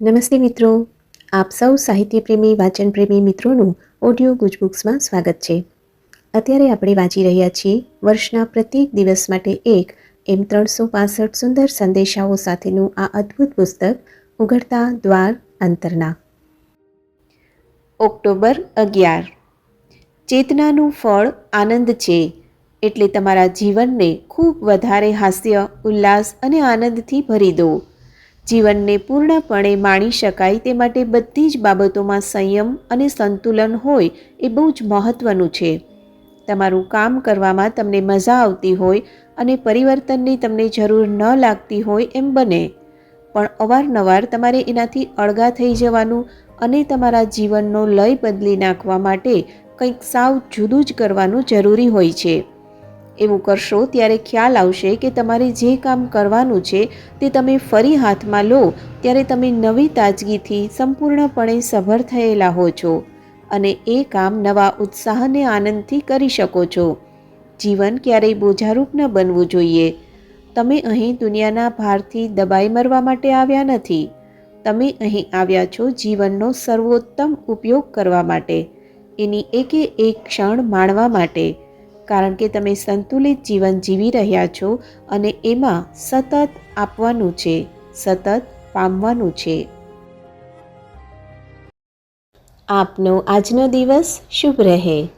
નમસ્તે મિત્રો. આપ સૌ સાહિત્યપ્રેમી, વાચનપ્રેમી મિત્રોનું ઓડિયો ગુજબુક્સમાં સ્વાગત છે. અત્યારે આપણે વાંચી રહ્યા છીએ વર્ષના પ્રત્યેક દિવસ માટે એક એમ ત્રણસો પાસઠ સુંદર સંદેશાઓ સાથેનું આ અદ્ભુત પુસ્તક, ઉઘડતા દ્વાર અંતરના. ઓક્ટોબર અગિયાર. ચેતનાનું ફળ આનંદ છે એટલે તમારા જીવનને ખૂબ વધારે હાસ્ય, ઉલ્લાસ અને આનંદથી ભરી દો. જીવનને પૂર્ણપણે માણી શકાય તે માટે બધી જ બાબતોમાં સંયમ અને સંતુલન હોય એ બહુ જ મહત્ત્વનું છે. તમારું કામ કરવામાં તમને મજા આવતી હોય અને પરિવર્તનની તમને જરૂર ન લાગતી હોય એમ બને. પણ અવારનવાર તમારે એનાથી અળગા થઈ જવાનું અને તમારા જીવનનો લય બદલી નાખવા માટે કંઈક સાવ જુદું જ કરવાનું જરૂરી હોય છે. એવું કરશો ત્યારે ખ્યાલ આવશે કે તમારે જે કામ કરવાનું છે તે તમે ફરી હાથમાં લો ત્યારે તમે નવી તાજગીથી સંપૂર્ણપણે સભર થયેલા હો છો અને એ કામ નવા ઉત્સાહને આનંદથી કરી શકો છો. જીવન ક્યારેય બોજારૂપ ન બનવું જોઈએ. તમે અહીં દુનિયાના ભારથી દબાઈ મરવા માટે આવ્યા નથી. તમે અહીં આવ્યા છો જીવનનો સર્વોત્તમ ઉપયોગ કરવા માટે. એની એકે એક ક્ષણ માણવા માટે. કારણ કે તમે સંતુલિત જીવન જીવી રહ્યા છો અને એમાં સતત આપવાનું છે, સતત પામવાનું છે. આપનો આજનો દિવસ શુભ રહે.